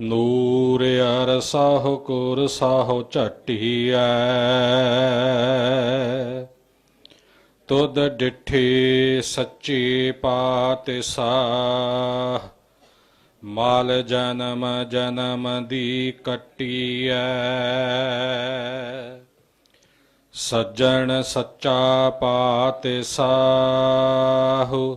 ਨੂਰ ਅਰ ਸਾਹੁ ਕੁਰ ਸਾਹੁ ਝਟੀਐ। ਤੁਧ ਡਿਠੇ ਸੱਚੇ ਪਾਤਸ਼ਾਹ, ਮਾਲ ਜਨਮ ਜਨਮ ਦੀ ਕੱਟੀਐ। ਸੱਜਣ ਸੱਚਾ ਪਾਤਸ਼ਾਹ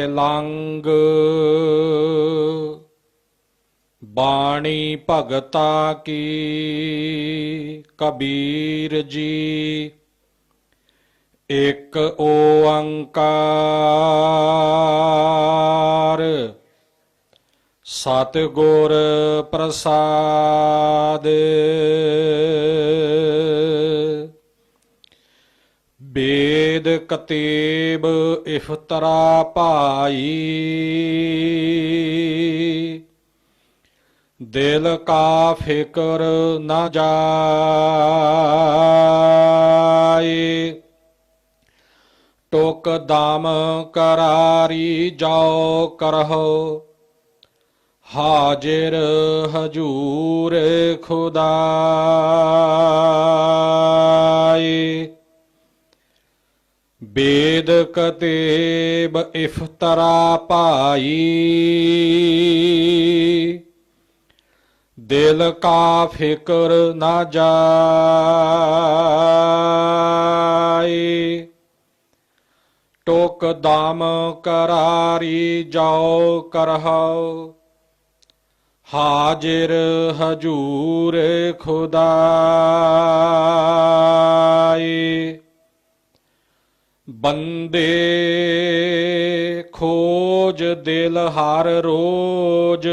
ਤਿਲੰਗ ਬਾਣੀ ਭਗਤਾ ਕੀ ਕਬੀਰ ਜੀ। ਇਕ ਓੰਕਾਰ। ਸਤਿਗੁਰ ਪ੍ਰਸਾਦ। ਬੇਦ ਕਤੇਬ ਇਫਤਰਾ ਭਾਈ। ਦਿਲ ਕਾ ਫਿਕਰ ਨਾ ਜਾਏ। ਟੋਕ ਦਮ ਕਰਾਰੀ ਜਾਓ ਕਰਹੁ। ਹਾਜ਼ਰ ਹਜੂਰ ਖੁਦਾਈ ਬੇਦ ਕਤੇਬ ਇਫਤਰਾ ਭਾਈ। ਦਿਲ ਕਾ ਫਿਕਰ ਨਾ ਜਾਏ। ਟੋਕ ਦਾਮ ਕਰਾਰੀ ਜਾਓ ਕਰਹੁ ਹਾਜ਼ਰ ਹਜੂਰ ਖੁਦਾਈ ਬੰਦੇ ਖੋਜ ਦਿਲ ਹਰ ਰੋਜ।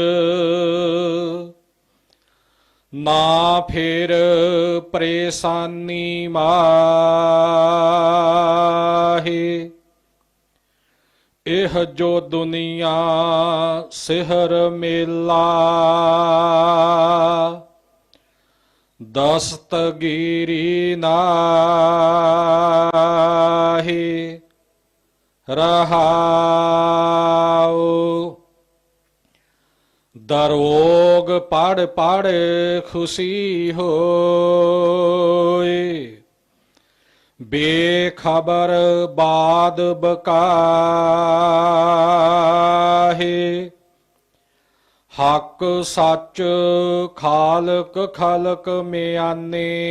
ਨਾ ਫਿਰ ਪਰੇਸ਼ਾਨੀ ਮਾਹੀ। ਇਹ ਜੋ ਦੁਨੀਆ ਸਿਹਰ ਮੇਲਾ। ਦਸਤਗੀਰੀ ਨਾਹੀ ਰਹਾਉ। ਦਰੋਗ ਪੜ ਪੜ ਖੁਸ਼ੀ ਹੋਏ ਬੇਖਬਰ ਬਾਦ ਬਕਾਹੇ। ਹੱਕ ਸੱਚ ਖਾਲਕ ਖਲਕ ਮਿਆਨੇ।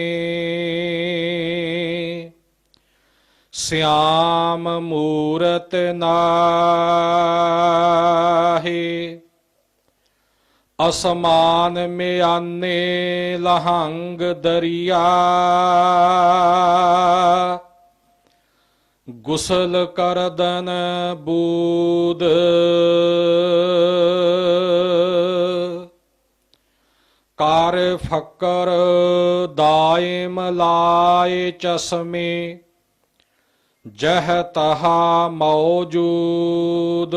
ਸਿਆਮ ਮੂਰਤ ਨਾਹੀ। ਅਸਮਾਨ ਮਿਆਨੇ ਲਹੰਗ ਦਰਿਆ। ਗੁਸਲ ਕਰਦਨ ਬੂਦ। ਫਕਰ ਦਾਇਮ ਲਾਏ ਚਸ਼ਮੇ, ਜਹ ਤਹਾ ਮੌਜੂਦ।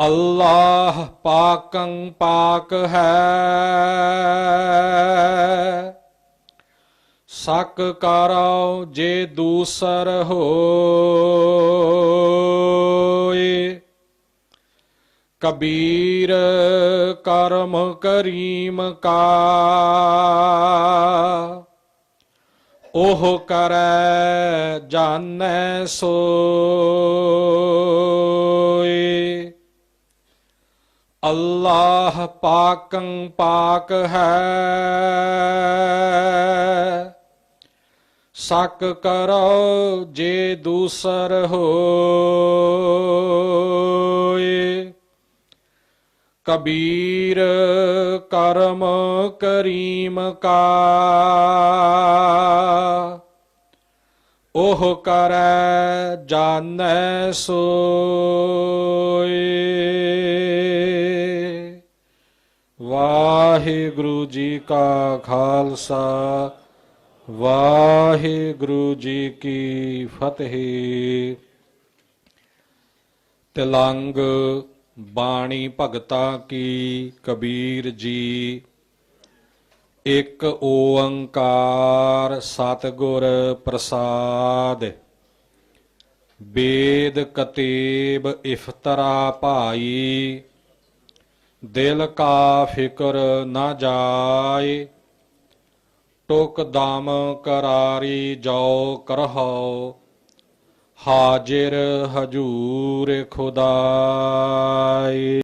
ਅੱਲਾਹ ਪਾਕੰ ਪਾਕ ਹੈ, ਸਕ ਕਰੋ ਜੇ ਦੂਸਰ ਹੋ। ਕਬੀਰ ਕਰਮ ਕਰੀਮ ਕਾ। ਉਹ ਕਰੈ ਜਾਣੈ ਸੋਏ। ਅੱਲਾਹ ਪਾਕੰ ਪਾਕ ਹੈ। ਸਕ ਕਰੋ ਜੇ ਦੂਸਰ ਹੋ ਕਬੀਰ ਕਰਮ ਕਰੀਮ ਕਾ। ਉਹ ਕਰੈ ਜਾਣੈ ਸੋਏ। ਵਾਹਿਗੁਰੂ ਜੀ ਕਾ ਖਾਲਸਾ, ਵਾਹਿਗੁਰੂ ਜੀ ਕੀ ਫਤਿਹ। ਤਿਲੰਗ ਬਾਣੀ ਭਗਤਾ ਕੀ ਕਬੀਰ ਜੀ। ਇੱਕ ਓੰਕਾਰ ਸਤਿਗੁਰ ਪ੍ਰਸਾਦ। ਬੇਦ ਕਤੇਬ ਇਫਤਰਾ ਭਾਈ। ਦਿਲ ਕਾ ਫਿਕਰ ਨਾ ਜਾਏ। ਟੁਕ ਦਮ ਕਰਾਰੀ ਜਾਓ ਕਰਹਾਓ ਹਾਜ਼ਰ ਹਜੂਰ ਖੁਦਾਈ।